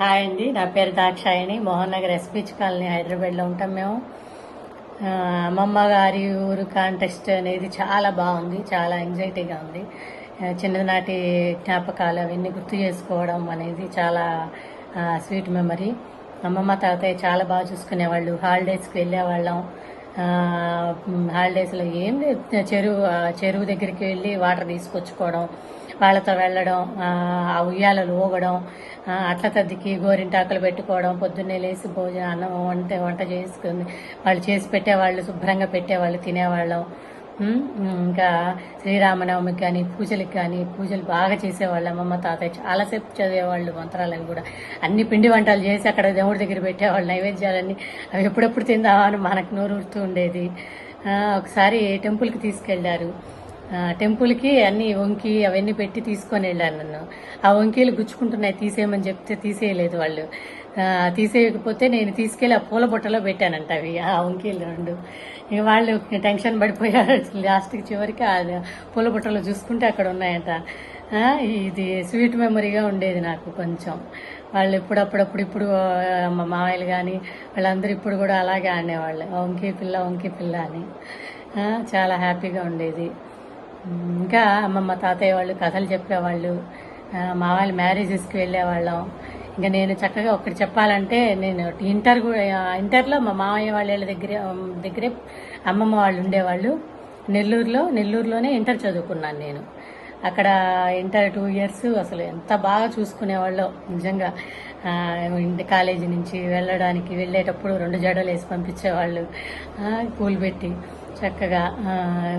Hi అండి. నా పేరు దాక్షాయణి. మోహన్ నగర్ ఎస్పీచ్ కాలనీ హైదరాబాద్లో ఉంటాం మేము. అమ్మమ్మ గారి ఊరు కాంటెస్ట్ అనేది చాలా బాగుంది. చాలా ఎంజైటీగా ఉంది. చిన్ననాటి జ్ఞాపకాలు అవన్నీ గుర్తు చేసుకోవడం అనేది చాలా స్వీట్ మెమరీ. అమ్మమ్మ తాతయ్య చాలా బాగా చూసుకునేవాళ్ళు. హాలిడేస్కి వెళ్ళేవాళ్ళం. హాలిడేస్లో ఏం లేదు. చెరువు చెరువు దగ్గరికి వెళ్ళి వాటర్ తీసుకొచ్చుకోవడం. వాళ్ళతో వెళ్ళడం ఆ ఉయ్యాలలు ఊగడం అట్ల తద్దికి గోరింటాకులు పెట్టుకోవడం పొద్దున్నే లేచి భోజనం అన్నం వంట వంట చేసుకుని వాళ్ళు చేసి పెట్టేవాళ్ళు శుభ్రంగా పెట్టేవాళ్ళు తినేవాళ్ళం. ఇంకా శ్రీరామనవమికి కానీ పూజలకు కానీ పూజలు బాగా చేసేవాళ్ళు. అమ్మమ్మ తాతయ్య చాలాసేపు చదివేవాళ్ళు మంత్రాలను కూడా. అన్ని పిండి వంటలు చేసి అక్కడ దేవుడి దగ్గర పెట్టేవాళ్ళు నైవేద్యాలన్నీ అవి ఎప్పుడెప్పుడు తిందామని మనకు నోరు ఉండేది. ఒకసారి టెంపుల్కి తీసుకెళ్ళారు టెంపుల్కి అన్ని వంకి అవన్నీ పెట్టి తీసుకొని వెళ్ళాను నన్ను. ఆ వంకీలు గుచ్చుకుంటున్నాయి తీసేయమని చెప్తే తీసేయలేదు వాళ్ళు. తీసేయకపోతే నేను తీసుకెళ్ళి ఆ పూల బుట్టలో పెట్టానంట అవి ఆ వంకీలు రెండు. ఇక వాళ్ళు టెన్షన్ పడిపోయారు. లాస్ట్కి చివరికి ఆ పూల బుట్టలో చూసుకుంటే అక్కడ ఉన్నాయంట. ఇది స్వీట్ మెమరీగా ఉండేది నాకు కొంచెం. వాళ్ళు ఎప్పుడప్పుడప్పుడు ఇప్పుడు మా మామయ్యలు కానీ వాళ్ళందరూ ఇప్పుడు కూడా అలాగే ఆడేవాళ్ళు. వంకీ పిల్ల వంకీ పిల్ల అని. చాలా హ్యాపీగా ఉండేది. ఇంకా అమ్మమ్మ తాతయ్య వాళ్ళు కథలు చెప్పేవాళ్ళు మా వాళ్ళ మ్యారేజెస్కి వెళ్ళేవాళ్ళం. ఇంకా నేను చక్కగా ఒకటి చెప్పాలంటే నేను ఇంటర్ కూడా ఇంటర్లో మా మామయ్య వాళ్ళ దగ్గరే దగ్గరే అమ్మమ్మ వాళ్ళు ఉండేవాళ్ళు. నెల్లూరులో నెల్లూరులోనే ఇంటర్ చదువుకున్నాను నేను. అక్కడ ఇంటర్ టూ ఇయర్స్ అసలు ఎంత బాగా చూసుకునేవాళ్ళో నిజంగా. ఇంటి కాలేజీ నుంచి వెళ్ళడానికి వెళ్ళేటప్పుడు రెండు జడలు వేసి పంపించేవాళ్ళు. కూల్ పెట్టి. చక్కగా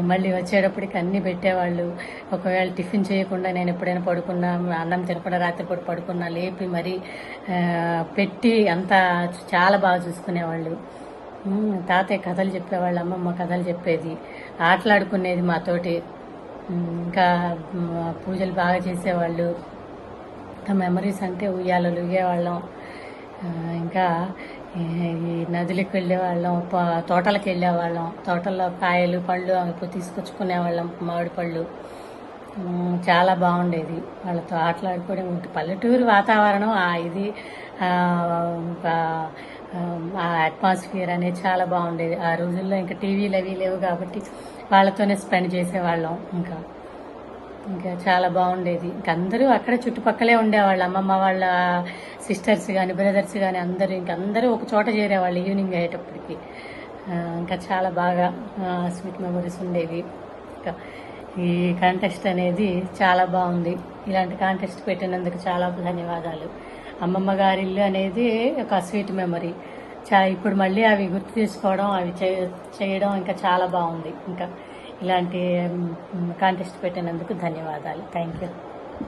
మళ్ళీ వచ్చేటప్పటికి అన్నీ పెట్టేవాళ్ళు. ఒకవేళ టిఫిన్ చేయకుండా నేను ఎప్పుడైనా పడుకున్నా అన్నం తినకుండా రాత్రిపూట పడుకున్నా లేపి మరి పెట్టి అంతా చాలా బాగా చూసుకునేవాళ్ళు. తాతయ్య కథలు చెప్పేవాళ్ళు అమ్మమ్మ కథలు చెప్పేది. ఆటలాడుకునేది మాతోటి. ఇంకా పూజలు బాగా చేసేవాళ్ళు. మెమరీస్ అంటే ఉయ్యాలలు ఉయ్యేవాళ్ళం. ఇంకా ఈ నదులకు వెళ్ళేవాళ్ళం తోటలకు వెళ్ళేవాళ్ళం. తోటల్లో కాయలు పళ్ళు అవి తీసుకొచ్చుకునేవాళ్ళం మామిడి పళ్ళు. చాలా బాగుండేది. వాళ్ళతో ఆటలాడుకోవడం ఉంటుంది పల్లెటూరు వాతావరణం ఆ ఇది ఇంకా, ఆ అట్మాస్ఫియర్ అనేది చాలా బాగుండేది. ఆ రోజుల్లో ఇంకా టీవీలు అవి లేవు కాబట్టి వాళ్ళతోనే స్పెండ్ చేసేవాళ్ళం. ఇంకా ఇంకా చాలా బాగుండేది. ఇంకా అందరూ అక్కడ చుట్టుపక్కలే ఉండేవాళ్ళు. అమ్మమ్మ వాళ్ళ సిస్టర్స్ కానీ బ్రదర్స్ కానీ అందరూ ఇంకా అందరూ ఒక చోట చేరేవాళ్ళు ఈవినింగ్ అయ్యేటప్పటికి. ఇంకా చాలా బాగా స్వీట్ మెమరీస్ ఉండేవి. ఇంకా ఈ కాంటెస్ట్ అనేది చాలా బాగుంది. ఇలాంటి కాంటెస్ట్ పెట్టినందుకు చాలా ధన్యవాదాలు. అమ్మమ్మ గారి ఇల్లు అనేది ఒక స్వీట్ మెమరీ చా ఇప్పుడు మళ్ళీ అవి గుర్తు తీసుకోవడం అవి చేయడం ఇంకా చాలా బాగుంది. ఇంకా ఇలాంటి కాంటెస్ట్ పెట్టినందుకు ధన్యవాదాలు. Thank you